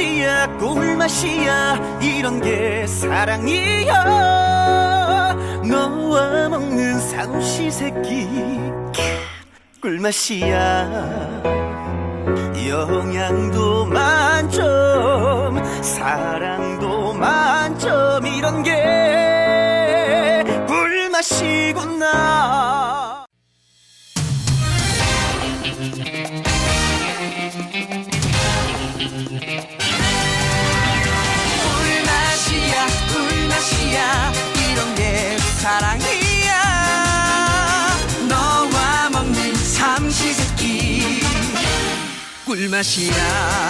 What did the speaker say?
꿀맛이야 꿀맛이야 이런 게 사랑이야 너와 먹는 삼시세끼 꿀맛이야. 영양도 만점 사랑도 만점 이런 게 꿀맛이구나. 꿀맛 사랑이야 너와 먹는 삼시세끼 꿀맛이야